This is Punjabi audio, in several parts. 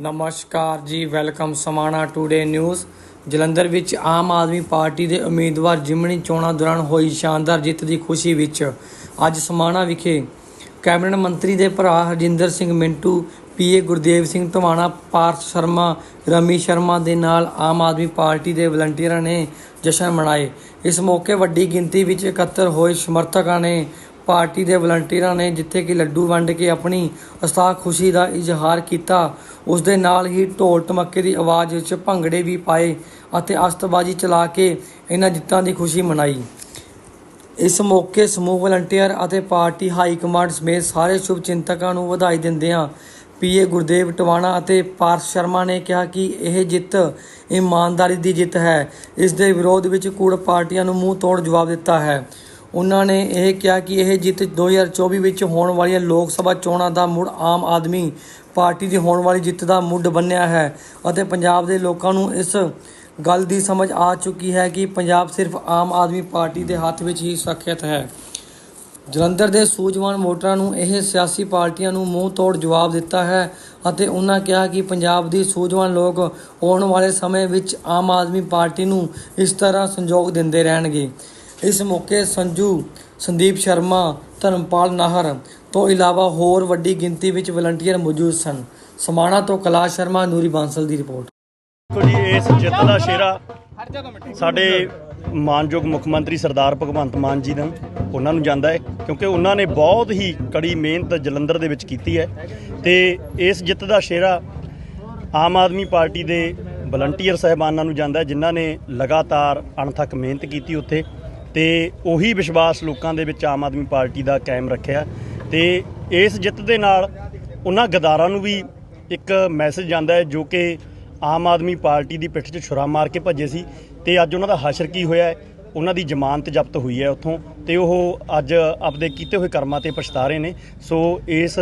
ਨਮਸਕਾਰ ਜੀ, welcome Samana today news Jalandhar ਵਿੱਚ ਆਮ ਆਦਮੀ ਪਾਰਟੀ ਦੇ ਉਮੀਦਵਾਰ ਜਿਮਣੀ ਚੋਣਾਂ ਦੌਰਾਨ ਹੋਈ ਸ਼ਾਨਦਾਰ ਜਿੱਤ ਦੀ ਖੁਸ਼ੀ ਵਿੱਚ ਅੱਜ ਸਮਾਣਾ ਵਿਖੇ ਕੈਬਨਿਟ ਮੰਤਰੀ ਦੇ ਭਰਾ ਹਰਜਿੰਦਰ ਸਿੰਘ ਮਿੰਟੂ ਪੀਏ ਗੁਰਦੇਵ ਸਿੰਘ ਧਵਾਣਾ, ਪਾਰਥ ਸ਼ਰਮਾ, ਰਮੀ ਸ਼ਰਮਾ ਦੇ ਨਾਲ ਆਮ ਆਦਮੀ ਪਾਰਟੀ ਦੇ ਵਲੰਟੀਅਰਾਂ ਨੇ ਜਸ਼ਨ ਮਨਾਏ। ਇਸ ਮੌਕੇ ਵੱਡੀ ਗਿਣਤੀ ਵਿੱਚ ਇਕੱਤਰ ਹੋਏ ਸਮਰਥਕਾਂ ਨੇ ਪਾਰਟੀ ਦੇ ਵਲੰਟੀਅਰਾਂ ਨੇ ਜਿੱਥੇ ਕਿ ਲੱਡੂ ਵੰਡ ਕੇ ਆਪਣੀ ਅਸਥਾ ਖੁਸ਼ੀ ਦਾ ਇਜ਼ਹਾਰ ਕੀਤਾ, ਉਸ ਦੇ ਨਾਲ ਹੀ ਢੋਲ ਟਮੱਕੇ ਦੀ ਆਵਾਜ਼ ਵਿੱਚ ਭੰਗੜੇ ਵੀ ਪਾਏ ਅਤੇ ਅਸਤਬਾਜ਼ੀ ਚਲਾ ਕੇ ਇਹਨਾਂ ਜਿੱਤਾਂ ਦੀ ਖੁਸ਼ੀ ਮਨਾਈ। ਇਸ ਮੌਕੇ ਸਮੂਹ ਵਲੰਟੀਅਰ ਅਤੇ ਪਾਰਟੀ ਹਾਈ ਕਮਾਂਡ ਸਮੇਤ ਸਾਰੇ ਸ਼ੁਭ ਚਿੰਤਕਾਂ ਨੂੰ ਵਧਾਈ ਦਿੰਦਿਆਂ ਪੀਏ ਗੁਰਦੇਵ ਟਵਾਣਾ ਅਤੇ ਪਾਰਥ ਸ਼ਰਮਾ ਨੇ ਕਿਹਾ ਕਿ ਇਹ ਜਿੱਤ ਇਮਾਨਦਾਰੀ ਦੀ ਜਿੱਤ ਹੈ। ਇਸ ਦੇ ਵਿਰੋਧ ਵਿੱਚ ਕੂੜ ਪਾਰਟੀਆਂ ਨੂੰ ਮੂੰਹ ਤੋੜ ਜਵਾਬ ਦਿੱਤਾ ਹੈ। ਉਹਨਾਂ ਨੇ ਇਹ ਕਿਹਾ ਕਿ ਇਹ ਜਿੱਤ 2024 ਵਿੱਚ ਹੋਣ ਵਾਲੀਆਂ ਲੋਕ ਸਭਾ ਚੋਣਾਂ ਦਾ ਮੁੜ ਆਮ ਆਦਮੀ ਪਾਰਟੀ ਦੀ ਹੋਣ ਵਾਲੀ ਜਿੱਤ ਦਾ ਮੁੱਢ ਬੰਨਿਆ ਹੈ ਅਤੇ ਪੰਜਾਬ ਦੇ ਲੋਕਾਂ ਨੂੰ ਇਸ ਗੱਲ ਦੀ ਸਮਝ ਆ ਚੁੱਕੀ ਹੈ ਕਿ ਪੰਜਾਬ ਸਿਰਫ ਆਮ ਆਦਮੀ ਪਾਰਟੀ ਦੇ ਹੱਥ ਵਿੱਚ ਹੀ ਸੁਰੱਖਿਅਤ ਹੈ। ਜਲੰਧਰ ਦੇ ਸੂਝਵਾਨ ਵੋਟਰਾਂ ਨੂੰ ਇਹ ਸਿਆਸੀ ਪਾਰਟੀਆਂ ਨੂੰ ਮੂੰਹ ਤੋੜ ਜਵਾਬ ਦਿੱਤਾ ਹੈ ਅਤੇ ਉਹਨਾਂ ਕਿਹਾ ਕਿ ਪੰਜਾਬ ਦੀ ਸੂਝਵਾਨ ਲੋਕ ਆਉਣ ਵਾਲੇ ਸਮੇਂ ਵਿੱਚ ਆਮ ਆਦਮੀ ਪਾਰਟੀ ਨੂੰ ਇਸ ਤਰ੍ਹਾਂ ਸੰਯੋਗ ਦਿੰਦੇ ਰਹਿਣਗੇ। ਇਸ ਮੌਕੇ ਸੰਜੂ ਸੰਦੀਪ ਸ਼ਰਮਾ ਧਰਮਪਾਲ ਨਾਹਰ ਤੋਂ ਇਲਾਵਾ ਹੋਰ ਵੱਡੀ ਗਿਣਤੀ ਵਿੱਚ ਵਲੰਟੀਅਰ ਮੌਜੂਦ ਸਨ। ਸਮਾਣਾ ਤੋਂ ਕੈਲਾਸ਼ ਸ਼ਰਮਾ ਨੂਰੀ ਬਾਂਸਲ ਦੀ ਰਿਪੋਰਟ। ਦੇਖੋ ਜੀ ਇਸ ਜਿੱਤ ਦਾ ਸ਼ੇਰਾ ਸਾਡੇ ਮਾਨਯੋਗ ਮੁੱਖ ਮੰਤਰੀ ਸਰਦਾਰ ਭਗਵੰਤ ਮਾਨ ਜੀ ਨੂੰ ਉਹਨਾਂ ਨੂੰ ਜਾਂਦਾ ਹੈ ਕਿਉਂਕਿ ਉਹਨਾਂ ਨੇ ਬਹੁਤ ਹੀ ਕੜੀ ਮਿਹਨਤ ਜਲੰਧਰ ਦੇ ਵਿੱਚ ਕੀਤੀ ਹੈ ਤੇ ਇਸ ਜਿੱਤ ਦਾ ਸ਼ੇਰਾ ਆਮ ਆਦਮੀ ਪਾਰਟੀ ਦੇ ਵਲੰਟੀਅਰ ਸਹਿਬਾਨਾਂ ਨੂੰ ਜਾਂਦਾ ਹੈ ਜਿਨ੍ਹਾਂ ਨੇ ਲਗਾਤਾਰ ਅਣਥੱਕ ਮਿਹਨਤ ਕੀਤੀ ਉੱਥੇ। ਤੇ ਉਹੀ ਵਿਸ਼ਵਾਸ ਲੋਕਾਂ ਦੇ ਵਿੱਚ ਆਮ ਆਦਮੀ ਪਾਰਟੀ ਦਾ ਕਾਇਮ ਰੱਖਿਆ ਤੇ ਇਸ ਜਿੱਤ ਦੇ ਨਾਲ ਉਹਨਾਂ ਗਦਾਰਾਂ ਨੂੰ ਵੀ ਇੱਕ ਮੈਸੇਜ ਜਾਂਦਾ ਹੈ ਜੋ ਕਿ ਆਮ ਆਦਮੀ ਪਾਰਟੀ ਦੀ ਪਿੱਠ 'ਚ ਛੁਰਾ ਮਾਰ ਕੇ ਭੱਜੇ ਸੀ ਤੇ ਅੱਜ ਉਹਨਾਂ ਦਾ ਹਸ਼ਰ ਕੀ ਹੋਇਆ ਉਹਨਾਂ ਦੀ ਜ਼ਮਾਨਤ ਜ਼ਬਤ ਹੋਈ ਹੈ ਉੱਥੋਂ ਤੇ ਉਹ ਅੱਜ ਆਪਦੇ ਕੀਤੇ ਹੋਏ ਕਰਮਾਂ ਤੇ ਪਛਤਾ ਰਹੇ ਨੇ। ਸੋ ਇਸ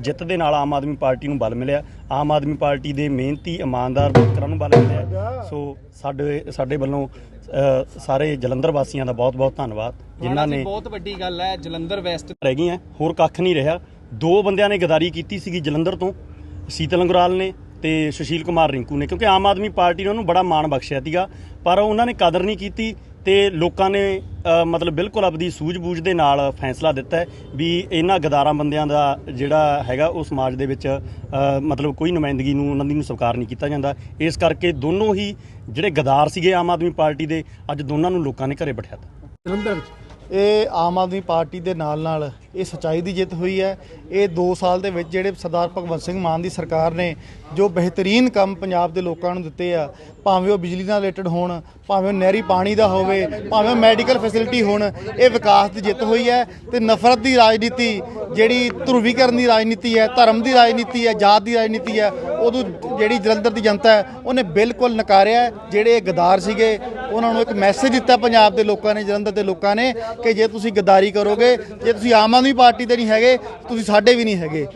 ਜਿੱਤ ਦੇ ਨਾਲ ਆਮ ਆਦਮੀ ਪਾਰਟੀ ਨੂੰ ਬਲ ਮਿਲਿਆ। ਆਮ ਆਦਮੀ ਪਾਰਟੀ ਦੇ ਮਿਹਨਤੀ ਇਮਾਨਦਾਰ ਵਰਕਰਾਂ ਨੂੰ ਬਲ ਮਿਲਿਆ। ਸੋ ਸਾਡੇ ਸਾਡੇ ਵੱਲੋਂ ਸਾਰੇ ਜਲੰਧਰ ਵਾਸੀਆਂ ਦਾ ਬਹੁਤ-ਬਹੁਤ ਧੰਨਵਾਦ ਜਿਨ੍ਹਾਂ ਨੇ ਬਹੁਤ ਵੱਡੀ ਗੱਲ ਹੈ ਜਲੰਧਰ ਵੈਸਟ ਰਹਿ ਗਈਆਂ ਹੋਰ ਕੱਖ ਨਹੀਂ ਰਿਹਾ। ਦੋ ਬੰਦਿਆਂ ਨੇ ਗਦਾਰੀ ਕੀਤੀ ਸੀਗੀ ਜਲੰਧਰ ਤੋਂ ਸੀਤਲ ਅੰਗਰਾਲ ਨੇ ਤੇ ਸੁਸ਼ੀਲ ਕੁਮਾਰ ਰਿੰਕੂ ਨੇ ਕਿਉਂਕਿ ਆਮ ਆਦਮੀ ਪਾਰਟੀ ਨੇ ਉਹਨੂੰ ਬੜਾ ਮਾਣ ਬਖਸ਼ਿਆ ਸੀਗਾ ਪਰ ਉਹਨਾਂ ਨੇ ਕਦਰ ਨਹੀਂ ਕੀਤੀ। ਤੇ ਲੋਕਾਂ ਨੇ ਮਤਲਬ ਬਿਲਕੁਲ ਆਪਦੀ ਸੂਝ-ਬੂਝ ਦੇ ਨਾਲ ਫੈਸਲਾ ਦਿੱਤਾ ਵੀ ਇਹਨਾਂ ਗਦਾਰਾਂ ਬੰਦਿਆਂ ਦਾ ਜਿਹੜਾ ਹੈਗਾ ਉਹ ਸਮਾਜ ਦੇ ਵਿੱਚ ਮਤਲਬ ਕੋਈ ਨੁਮਾਇੰਦਗੀ ਨੂੰ, ਉਹਨਾਂ ਦੀ ਨੂੰ ਸਵੀਕਾਰ ਨਹੀਂ ਕੀਤਾ ਜਾਂਦਾ। ਇਸ ਕਰਕੇ ਦੋਨੋਂ ਹੀ ਜਿਹੜੇ ਗਦਾਰ ਸੀਗੇ ਆਮ ਆਦਮੀ ਪਾਰਟੀ ਦੇ, ਅੱਜ ਦੋਨਾਂ ਨੂੰ ਲੋਕਾਂ ਨੇ ਘਰੇ ਬਿਠਾਤਾ ਇਹ ਆਮ ਆਦਮੀ ਪਾਰਟੀ ਦੇ ਨਾਲ ਨਾਲ ਇਹ ਸਚਾਈ ਦੀ ਜਿੱਤ ਹੋਈ ਹੈ। ਇਹ 2 ਸਾਲ ਦੇ ਵਿੱਚ ਜਿਹੜੇ ਸਰਦਾਰ ਭਗਵੰਤ ਸਿੰਘ ਮਾਨ ਦੀ ਸਰਕਾਰ ਨੇ ਜੋ ਬਿਹਤਰੀਨ ਕੰਮ ਪੰਜਾਬ ਦੇ ਲੋਕਾਂ ਨੂੰ ਦਿੱਤੇ ਆ, ਭਾਵੇਂ ਉਹ ਬਿਜਲੀ ਨਾਲ ਰਿਲੇਟਡ ਹੋਣ, ਭਾਵੇਂ ਉਹ ਨਹਿਰੀ ਪਾਣੀ ਦਾ ਹੋਵੇ, ਭਾਵੇਂ ਉਹ ਮੈਡੀਕਲ ਫੈਸਿਲਿਟੀ ਹੋਣ, ਇਹ ਵਿਕਾਸ ਦੀ ਜਿੱਤ ਹੋਈ ਹੈ ਤੇ ਨਫ਼ਰਤ ਦੀ ਰਾਜਨੀਤੀ ਜਿਹੜੀ ਧਰੂਵੀਕਰਨ ਦੀ ਰਾਜਨੀਤੀ ਹੈ, ਧਰਮ ਦੀ ਰਾਜਨੀਤੀ ਹੈ, ਜਾਤ ਦੀ ਰਾਜਨੀਤੀ ਹੈ, ਉਦੋਂ ਜਿਹੜੀ ਜਲੰਧਰ ਦੀ ਜਨਤਾ ਹੈ, ਉਹਨੇ ਬਿਲਕੁਲ ਨਕਾਰਿਆ ਜਿਹੜੇ ਇਹ ਗਦਾਰ ਸੀਗੇ ਉਹਨਾਂ ਨੂੰ ਇੱਕ ਮੈਸੇਜ ਦਿੱਤਾ ਪੰਜਾਬ ਦੇ ਲੋਕਾਂ ਨੇ, ਜਲੰਧਰ ਦੇ ਲੋਕਾਂ ਨੇ ਕਿ ਜੇ ਤੁਸੀਂ ਗਦਾਰੀ ਕਰੋਗੇ, ਜੇ ਤੁਸੀਂ ਆਮ ਆਦਮੀ ਪਾਰਟੀ ਦੇ ਨਹੀਂ ਹੈਗੇ, ਤੁਸੀਂ ਸਾਡੇ ਵੀ ਨਹੀਂ ਹੈਗੇ।